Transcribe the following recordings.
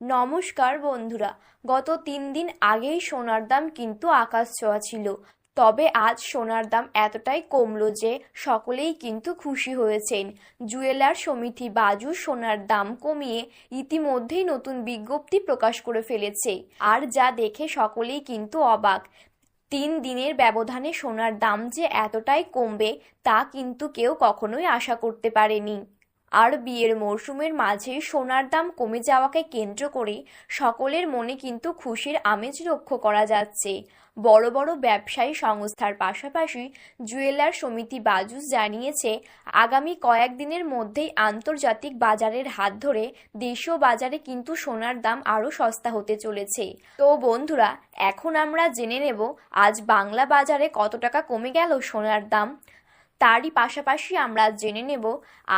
নমস্কার বন্ধুরা, গত তিন দিন আগেই সোনার দাম কিন্তু আকাশ ছোঁয়া ছিল। তবে আজ সোনার দাম এতটাই কমলো যে সকলেই কিন্তু খুশি হয়েছেন। জুয়েলার সমিতি বাজু সোনার দাম কমিয়ে ইতিমধ্যেই নতুন বিজ্ঞপ্তি প্রকাশ করে ফেলেছে। আর যা দেখে সকলেই কিন্তু অবাক। তিন দিনের ব্যবধানে সোনার দাম যে এতটাই কমবে তা কিন্তু কেউ কখনোই আশা করতে পারেনি। আর বিয়ের মরশুমের মাঝে সোনার দাম কমে যাওয়াকে কেন্দ্র করে সকলের মনে কিন্তু খুশির আমেজ লক্ষ্য করা যাচ্ছে। বড় বড় ব্যবসায়ী সংস্থার পাশাপাশি জুয়েলার সমিতি বাজুস জানিয়েছে, আগামী কয়েকদিনের মধ্যেই আন্তর্জাতিক বাজারের হাত ধরে দেশীয় বাজারে কিন্তু সোনার দাম আরও সস্তা হতে চলেছে। তো বন্ধুরা, এখন আমরা জেনে নেব, আজ বাংলা বাজারে কত টাকা কমে গেল সোনার দাম? তারই পাশাপাশি আমরা জেনে নেব,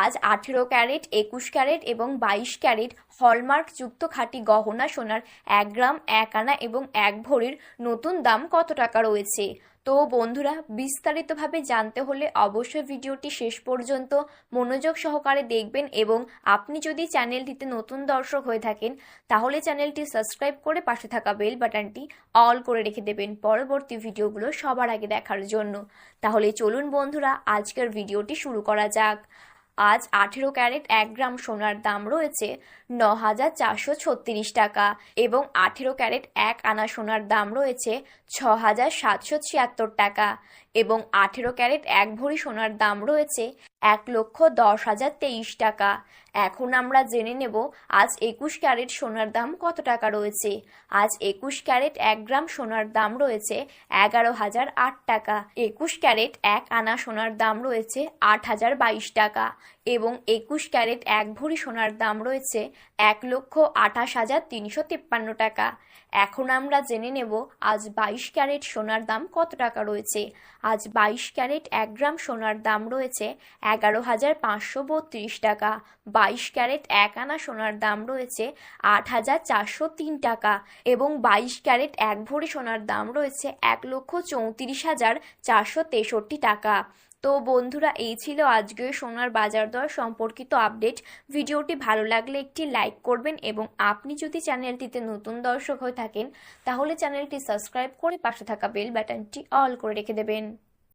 আজ আঠেরো ক্যারেট, একুশ ক্যারেট এবং বাইশ ক্যারেট হলমার্ক যুক্ত খাঁটি গহনা সোনার এক গ্রাম, এক আনা এবং এক ভরির নতুন দাম কত টাকা রয়েছে? তো বন্ধুরা, বিস্তারিতভাবে জানতে হলে অবশ্যই ভিডিওটি শেষ পর্যন্ত মনোযোগ সহকারে দেখবেন এবং আপনি যদি চ্যানেলটিতে নতুন দর্শক হয়ে থাকেন, তাহলে চ্যানেলটি সাবস্ক্রাইব করে পাশে থাকা বেল বাটনটি অল করে রেখে দেবেন পরবর্তী ভিডিওগুলো সবার আগে দেখার জন্য। তাহলে চলুন বন্ধুরা, আজকের ভিডিওটি শুরু করা যাক। আজ আঠেরো ক্যারেট এক গ্রাম সোনার দাম রয়েছে ন হাজার চারশো ছত্রিশ টাকা এবং আঠেরো ক্যারেট এক আনা সোনার দাম রয়েছে ছ হাজার সাতশো ছিয়াত্তর টাকা এবং আঠেরো ক্যারেট এক ভরি সোনার দাম রয়েছে এক লক্ষ দশ হাজার তেইশ টাকা। এখন আমরা জেনে নেব, আজ একুশ ক্যারেট সোনার দাম কত টাকা রয়েছে? আজ একুশ ক্যারেট এক গ্রাম সোনার দাম রয়েছে এগারো হাজার আট টাকা। একুশ ক্যারেট এক আনা সোনার দাম রয়েছে আট হাজার বাইশ টাকা এবং একুশ ক্যারেট এক ভরি সোনার দাম রয়েছে এক লক্ষ আঠাশ হাজার তিনশো তিপ্পান্ন টাকা। এখন আমরা জেনে নেব, আজ বাইশ ক্যারেট সোনার দাম কত টাকা রয়েছে? আজ বাইশ ক্যারেট এক গ্রাম সোনার দাম রয়েছে এগারো হাজার পাঁচশো বত্রিশ টাকা। বাইশ ক্যারেট এক আনা সোনার দাম রয়েছে আট হাজার চারশো তিন টাকা এবং বাইশ ক্যারেট এক ভরি সোনার দাম রয়েছে এক লক্ষ চৌত্রিশ হাজার চারশো তেষট্টি টাকা। তো বন্ধুরা, এই ছিল আজকের সোনার বাজার দর সম্পর্কিত আপডেট। ভিডিওটি ভালো লাগলে একটি লাইক করবেন এবং আপনি যদি চ্যানেলটিতে নতুন দর্শক হয়ে থাকেন, তাহলে চ্যানেলটি সাবস্ক্রাইব করে পাশে থাকা বেল বাটনটি অল করে রেখে দেবেন।